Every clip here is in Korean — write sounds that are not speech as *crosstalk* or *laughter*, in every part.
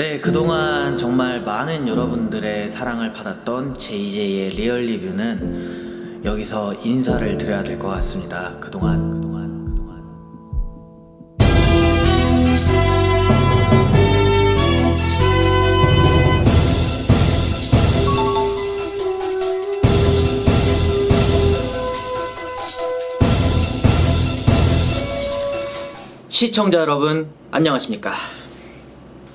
네, 그동안 정말 많은 여러분들의 사랑을 받았던 JJ의 리얼 리뷰는 여기서 인사를 드려야 될 것 같습니다. 그동안, 그동안, 그동안. 시청자 여러분, 안녕하십니까.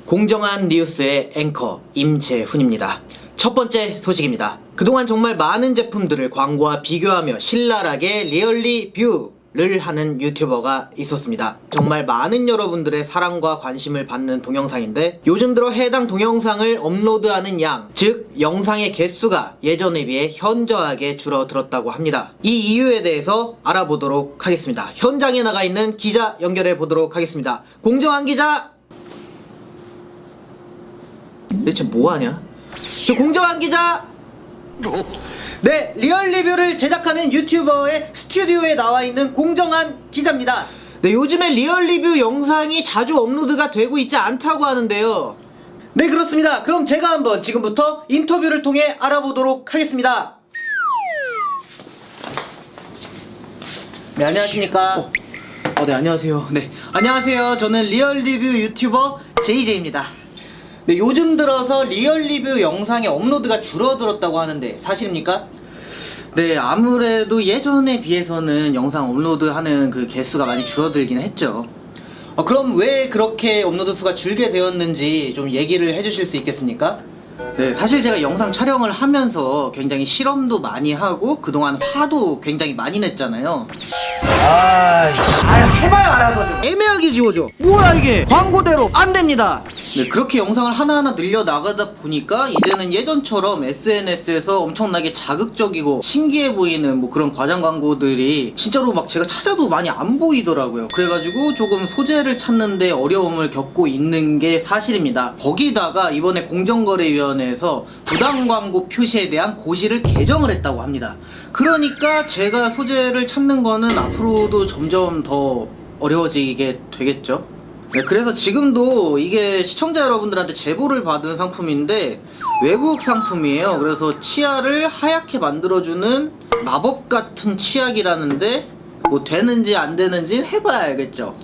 공정한 뉴스의 앵커 임재훈입니다. 첫 번째 소식입니다. 그동안 정말 많은 제품들을 광고와 비교하며 신랄하게 리얼리 뷰 를 하는 유튜버가 있었습니다. 정말 많은 여러분들의 사랑과 관심을 받는 동영상인데 요즘 들어 해당 동영상을 업로드하는 양, 즉 영상의 개수가 예전에 비해 현저하게 줄어들었다고 합니다. 이 이유에 대해서 알아보도록 하겠습니다. 현장에 나가 있는 기자 연결해 보도록 하겠습니다. 공정한 기자 대체 뭐하냐? 저 공정한 기자! 네, 리얼 리뷰를 제작하는 유튜버의 스튜디오에 나와 있는 공정한 기자입니다. 네, 요즘에 리얼 리뷰 영상이 자주 업로드가 되고 있지 않다고 하는데요. 네, 그렇습니다. 그럼 제가 한번 지금부터 인터뷰를 통해 알아보도록 하겠습니다. 네, 안녕하십니까. 어, 네, 안녕하세요. 네, 안녕하세요. 저는 리얼 리뷰 유튜버 JJ입니다. 네, 요즘 들어서 리얼 리뷰 영상의 업로드가 줄어들었다고 하는데 사실입니까? 네, 아무래도 예전에 비해서는 영상 업로드하는 그 개수가 많이 줄어들긴 했죠. 어, 그럼 왜 그렇게 업로드 수가 줄게 되었는지 좀 얘기를 해주실 수 있겠습니까? 네, 사실 제가 영상 촬영을 하면서 굉장히 실험도 많이 하고 그동안 화도 굉장히 많이 냈잖아요. 아, 해봐요 알아서 좀. 애매하게 지워져. 뭐야 이게? 광고대로 안 됩니다. 네, 그렇게 영상을 하나하나 늘려 나가다 보니까 이제는 예전처럼 SNS에서 엄청나게 자극적이고 신기해 보이는 뭐 그런 과장 광고들이 진짜로 막 제가 찾아도 많이 안 보이더라고요. 그래가지고 조금 소재를 찾는데 어려움을 겪고 있는 게 사실입니다. 거기다가 이번에 공정거래위원회 에서 부당 광고 표시에 대한 고시를 개정을 했다고 합니다. 그러니까 제가 소재를 찾는 거는 앞으로도 점점 더 어려워지게 되겠죠. 네, 그래서 지금도 이게 시청자 여러분들한테 제보를 받은 상품인데 외국 상품이에요. 그래서 치아를 하얗게 만들어주는 마법 같은 치약이라는데 뭐 되는지 안 되는지 해봐야 알겠죠.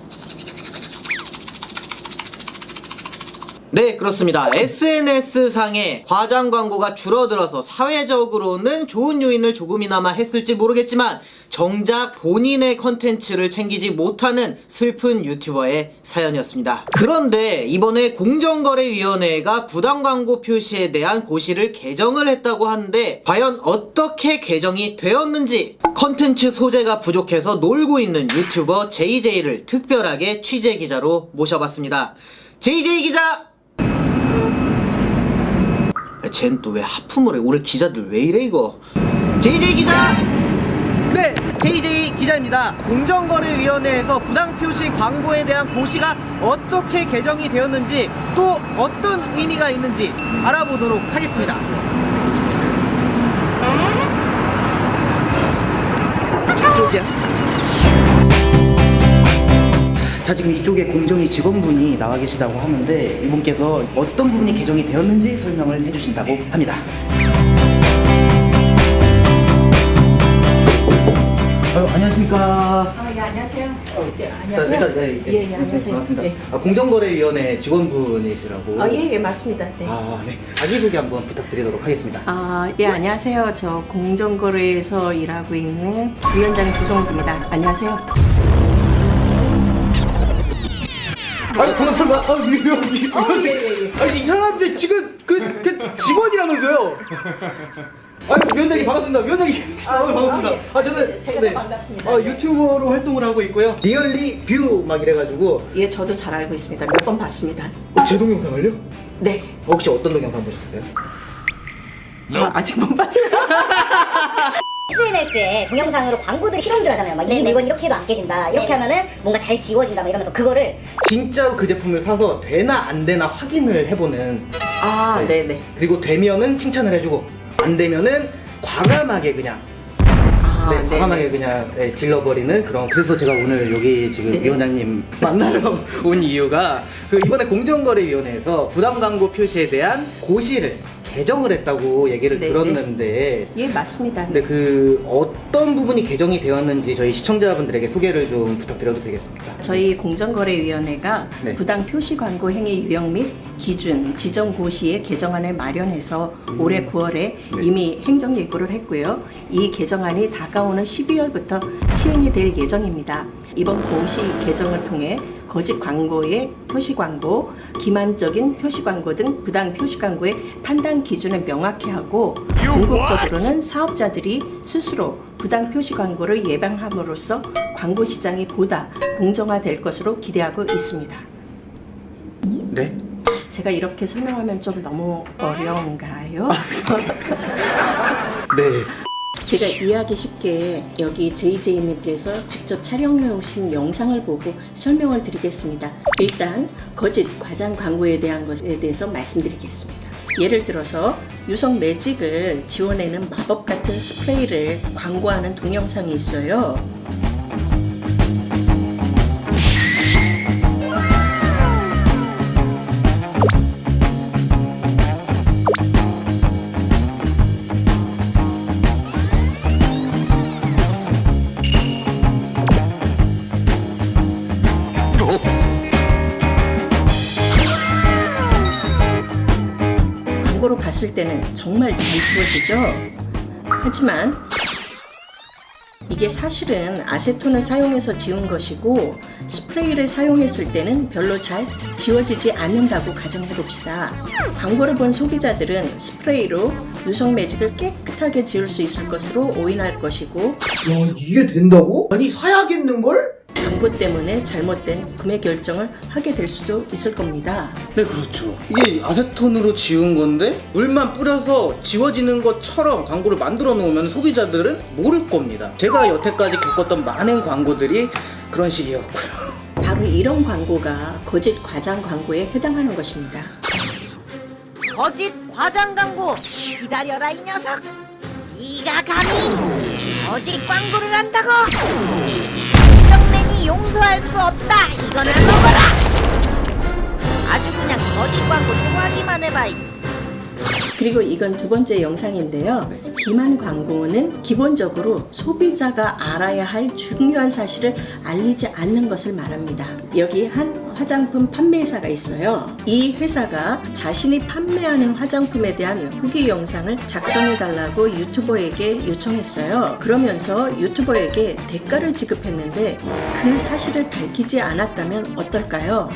네, 그렇습니다. SNS상에 과장 광고가 줄어들어서 사회적으로는 좋은 요인을 조금이나마 했을지 모르겠지만 정작 본인의 컨텐츠를 챙기지 못하는 슬픈 유튜버의 사연이었습니다. 그런데 이번에 공정거래위원회가 부당 광고 표시에 대한 고시를 개정을 했다고 하는데 과연 어떻게 개정이 되었는지 컨텐츠 소재가 부족해서 놀고 있는 유튜버 JJ를 특별하게 취재 기자로 모셔봤습니다. JJ 기자! 쟨 또 왜 하품을 해? 오늘 기자들 왜 이래 이거? JJ 기자! 네, JJ 기자입니다. 공정거래위원회에서 부당 표시 광고에 대한 고시가 어떻게 개정이 되었는지 또 어떤 의미가 있는지 알아보도록 하겠습니다. 이쪽이야. 자 지금 이쪽에 공정위 직원분이 나와 계시다고 하는데 이분께서 어떤 부분이 개정이 되었는지 설명을 해주신다고 합니다. 아유, 안녕하십니까. 아, 예, 안녕하세요. 예, 안녕하세요. 일단, 네, 예, 예, 안녕하세요. 반갑습니다. 예. 아, 공정거래위원회 직원분이시라고. 아, 예, 예, 맞습니다. 네. 아, 네. 자기 소개 한번 부탁드리도록 하겠습니다. 아, 예, 안녕하세요. 저 공정거래에서 일하고 있는 위원장 조성욱입니다. 안녕하세요. 아니 반갑습니다. 아, 미, 미, 미, 미, 아니 이 사람들 지금 그, 그 직원이라면서요. 아니 위원장님 반갑습니다. 위원장님 아, 반갑습니다. 아, 예. 아 저는 제가 더 반갑습니다. 아, 유튜버로 활동을 하고 있고요. 리얼리 뷰 막 이래가지고 예, 저도 잘 알고 있습니다. 몇 번 봤습니다. 어, 제 동영상을요? 네. 혹시 어떤 동영상 보셨어요? 아, 아직 못 봤어요. *laughs* SNS에 동영상으로 광고들 실험들 하잖아요. 막 이 물건 이렇게 해도 안 깨진다. 이렇게 하면은 뭔가 잘 지워진다. 막 이러면서 그거를 진짜로 그 제품을 사서 되나 안 되나 확인을 해보는 아, 네, 네. 그리고 되면은 칭찬을 해주고 안 되면은 과감하게 그냥 아, 아, 네, 네, 과감하게 네. 그냥 네, 질러버리는 그런 그래서 제가 오늘 여기 지금 네. 위원장님 만나러 *laughs* 온 이유가 그 이번에 공정거래위원회에서 부당 광고 표시에 대한 고시를 개정을 했다고 얘기를 네, 들었는데 예, 맞습니다. 근데 그 어떤 부분이 개정이 되었는지 저희 시청자분들에게 소개를 좀 부탁드려도 되겠습니까? 저희 공정거래위원회가 네. 부당 표시 광고 행위 유형 및 기준 지정 고시의 개정안을 마련해서 올해 9월에 네. 이미 행정 예고를 했고요. 이 개정안이 다가오는 12월부터 시행이 될 예정입니다. 이번 고시 개정을 통해 거짓 광고의 표시 광고, 기만적인 표시 광고 등 부당 표시 광고의 판단 기준을 명확히 하고 궁극적으로는 사업자들이 스스로 부당 표시 광고를 예방함으로써 광고 시장이 보다 공정화될 것으로 기대하고 있습니다. 네. 제가 이렇게 설명하면 좀 너무 어려운가요? 네. *laughs* 제가 이해하기 쉽게 여기 JJ님께서 직접 촬영해 오신 영상을 보고 설명을 드리겠습니다. 일단 거짓 과장 광고에 대한 것에 대해서 말씀드리겠습니다. 예를 들어서 유성 매직을 지원하는 마법 같은 스프레이를 광고하는 동영상이 있어요. 정말 잘 지워지죠. 하지만 이게 사실은 아세톤을 사용해서 지운 것이고 스프레이를 사용했을 때는 별로 잘 지워지지 않는다고 가정해 봅시다. 광고를 본 소비자들은 스프레이로 유성 매직을 깨끗하게 지울 수 있을 것으로 오인할 것이고 야 이게 된다고? 아니 사야겠는걸? 광고 때문에 잘못된 구매 결정을 하게 될 수도 있을 겁니다. 네 그렇죠. 이게 아세톤으로 지운 건데 물만 뿌려서 지워지는 것처럼 광고를 만들어 놓으면 소비자들은 모를 겁니다. 제가 여태까지 겪었던 많은 광고들이 그런 식이었고요. 바로 이런 광고가 거짓 과장 광고에 해당하는 것입니다. 거짓 과장 광고 기다려라 이 녀석. 네가 감히 거짓 광고를 한다고 용서할 수 없다 이거나 먹어라 아주 그냥 거짓 광고 또 하기만 해봐 이. 그리고 이건 두 번째 영상인데요. 기만 광고는 기본적으로 소비자가 알아야 할 중요한 사실을 알리지 않는 것을 말합니다. 여기 한 화장품 판매사가 있어요. 이 회사가 자신이 판매하는 화장품에 대한 후기 영상을 작성해 달라고 유튜버에게 요청했어요. 그러면서 유튜버에게 대가를 지급했는데 그 사실을 밝히지 않았다면 어떨까요?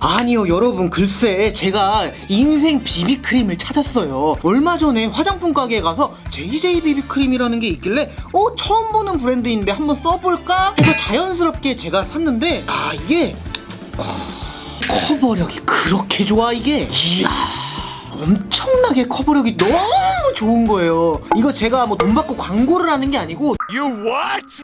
아니요 여러분. 글쎄 제가 인생 비비크림을 찾았어요. 얼마 전에 화장품 가게에 가서 JJ 비비크림이라는 게 있길래 어 처음 보는 브랜드인데 한번 써볼까? 해서 자연스럽게 제가 샀는데 아 이게 어, 커버력이 그렇게 좋아 이게? 이야 엄청나게 커버력이 너무 좋은 거예요. 이거 제가 뭐 돈 받고 광고를 하는 게 아니고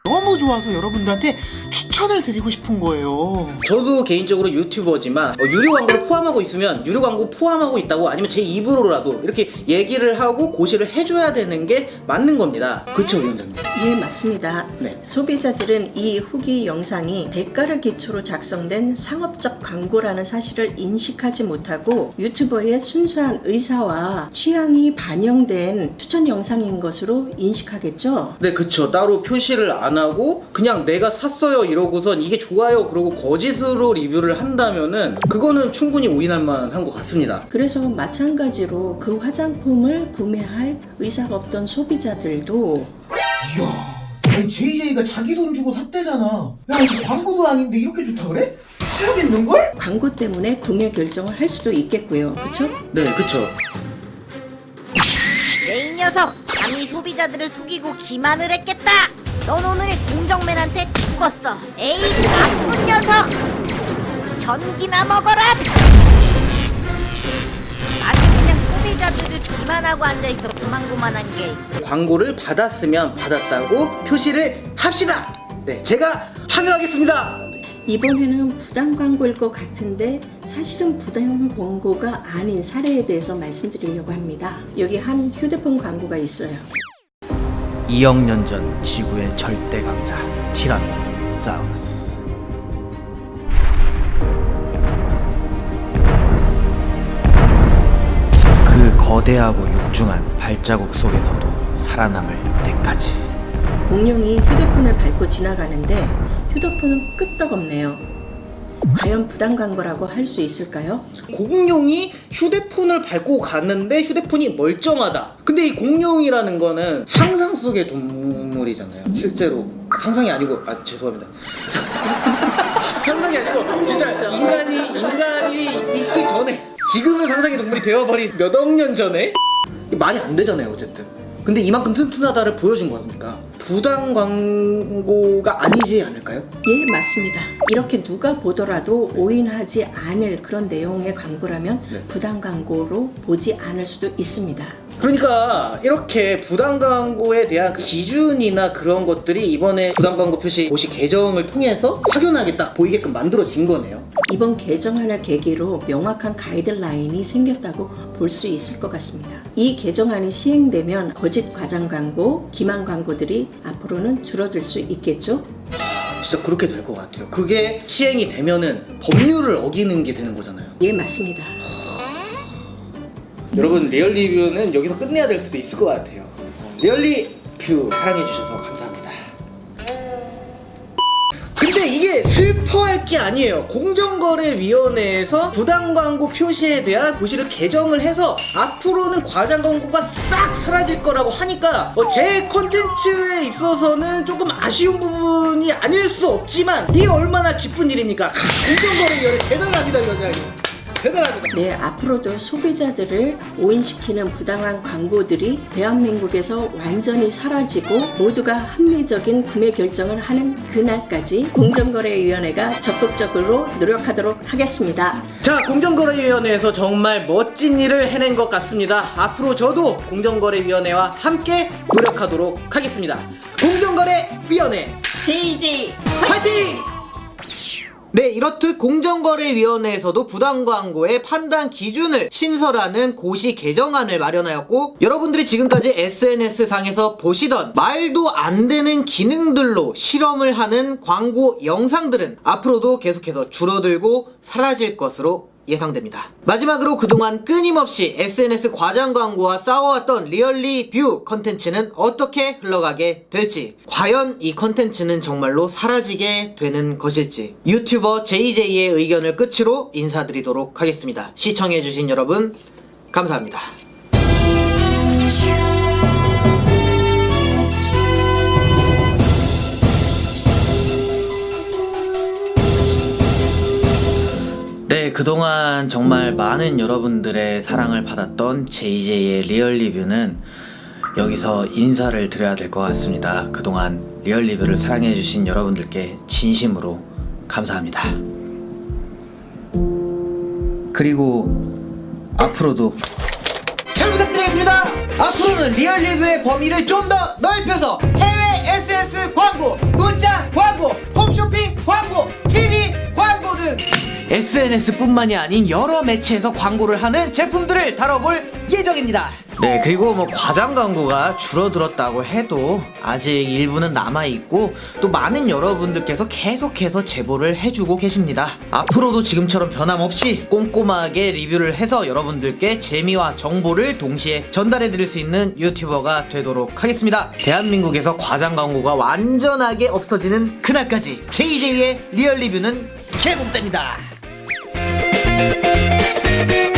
너무 좋아서 여러분들한테 추천을 드리고 싶은 거예요 저도 개인적으로 유튜버지만 어, 유료 광고를 포함하고 있으면 유료 광고 포함하고 있다고 아니면 제 입으로라도 이렇게 얘기를 하고 고시를 해줘야 되는 게 맞는 겁니다 그쵸 위원장님? 예, 맞습니다. 네. 소비자들은 이 후기 영상이 대가를 기초로 작성된 상업적 광고라는 사실을 인식하지 못하고 유튜버의 순수한 의사와 취향이 반영된 추천 영상인 것으로 인식하겠죠. 네 그쵸 따로 표시를 안 하고 그냥 내가 샀어요 이러고선 이게 좋아요 그러고 거짓으로 리뷰를 한다면은 그거는 충분히 오인할 만한 것 같습니다 그래서 마찬가지로 그 화장품을 구매할 의사가 없던 소비자들도 이야, 아니 JJ가 자기 돈 주고 샀대잖아. 야, 이거 광고도 아닌데 이렇게 좋다 그래? 사야겠는걸? 광고 때문에 구매 결정을 할 수도 있겠고요. 그렇죠? 네 그쵸 내이 녀석 소비자들을 속이고 기만을 했겠다. 넌 오늘 공정맨한테 죽었어. 에이 나쁜 녀석! 전기나 먹어라! 아주 그냥 소비자들을 기만하고 앉아 있어. 그만그만한 게. 광고를 받았으면 받았다고 표시를 합시다. 네 제가 참여하겠습니다 이번에는 부당 광고일 것 같은데 사실은 부당 광고가 아닌 사례에 대해서 말씀드리려고 합니다. 여기 한 휴대폰 광고가 있어요. 2억 년 전 지구의 절대 강자 티라노사우루스. 그 거대하고 육중한 발자국 속에서도 살아남을 때까지. 공룡이 휴대폰을 밟고 지나가는데 휴대폰은 끄떡없네요. 과연 부당 광고라고 할 수 있을까요? 공룡이 휴대폰을 밟고 갔는데 휴대폰이 멀쩡하다. 근데 이 공룡이라는 거는 상상 속의 동물이잖아요. 실제로 상상이 아니고 아 죄송합니다. *laughs* 상상이 아니고 진짜 인간이 인간이 있기 전에 지금은 상상의 동물이 되어버린 몇 억 년 전에 말이 안 되잖아요 어쨌든. 근데 이만큼 튼튼하다를 보여준 거니까 부당 광고가 아니지 않을까요? 예, 맞습니다. 이렇게 누가 보더라도 오인하지 않을 그런 내용의 광고라면 네. 부당 광고로 보지 않을 수도 있습니다. 그러니까 이렇게 부당 광고에 대한 그 기준이나 그런 것들이 이번에 부당 광고 표시 고시 개정을 통해서 확연하게 딱 보이게끔 만들어진 거네요. 이번 개정안을 계기로 명확한 가이드라인이 생겼다고 볼 수 있을 것 같습니다. 이 개정안이 시행되면 거짓 과장 광고, 기만 광고들이 앞으로는 줄어들 수 있겠죠? 진짜 그렇게 될 것 같아요. 그게 시행이 되면은 법률을 어기는 게 되는 거잖아요. 예, 맞습니다. 여러분 리얼 리뷰는 여기서 끝내야 될 수도 있을 것 같아요. 리얼 리 뷰 사랑해 주셔서 감사합니다. 이게 슬퍼할 게 아니에요. 공정거래위원회에서 부당 광고 표시에 대한 고시를 개정을 해서 앞으로는 과장 광고가 싹 사라질 거라고 하니까 어, 제 컨텐츠에 있어서는 조금 아쉬운 부분이 아닐 수 없지만 이게 얼마나 기쁜 일입니까? 아, 공정거래위원회 대단합니다, 위원장님. 대단합니다. 네, 앞으로도 소비자들을 오인시키는 부당한 광고들이 대한민국에서 완전히 사라지고 모두가 합리적인 구매 결정을 하는 그날까지 공정거래위원회가 적극적으로 노력하도록 하겠습니다. 자, 공정거래위원회에서 정말 멋진 일을 해낸 것 같습니다. 앞으로 저도 공정거래위원회와 함께 노력하도록 하겠습니다. 공정거래위원회 JJ 파이팅! 네, 이렇듯 공정거래위원회에서도 부당광고의 판단 기준을 신설하는 고시 개정안을 마련하였고 여러분들이 지금까지 SNS상에서 보시던 말도 안 되는 기능들로 실험을 하는 광고 영상들은 앞으로도 계속해서 줄어들고 사라질 것으로 예상됩니다. 마지막으로 그동안 끊임없이 SNS 과장 광고와 싸워왔던 리얼리 뷰 컨텐츠는 어떻게 흘러가게 될지, 과연 이 컨텐츠는 정말로 사라지게 되는 것일지, 유튜버 JJ의 의견을 끝으로 인사드리도록 하겠습니다. 시청해주신 여러분, 감사합니다. 네, 그동안 정말 많은 여러분들의 사랑을 받았던 JJ의 리얼 리뷰는 여기서 인사를 드려야 될 것 같습니다. 그동안 리얼 리뷰를 사랑해주신 여러분들께 진심으로 감사합니다. 그리고 앞으로도 잘 부탁드리겠습니다. 앞으로는 리얼 리뷰의 범위를 좀 더 넓혀서 해외 SNS 광고, 문자 광고, 홈쇼핑 광고, TV 광고 등 SNS뿐만이 아닌 여러 매체에서 광고를 하는 제품들을 다뤄볼 예정입니다. 네, 그리고 뭐 과장 광고가 줄어들었다고 해도 아직 일부는 남아있고 또 많은 여러분들께서 계속해서 제보를 해주고 계십니다. 앞으로도 지금처럼 변함없이 꼼꼼하게 리뷰를 해서 여러분들께 재미와 정보를 동시에 전달해드릴 수 있는 유튜버가 되도록 하겠습니다. 대한민국에서 과장 광고가 완전하게 없어지는 그날까지 JJ의 리얼 리뷰는 개봉됩니다. Thank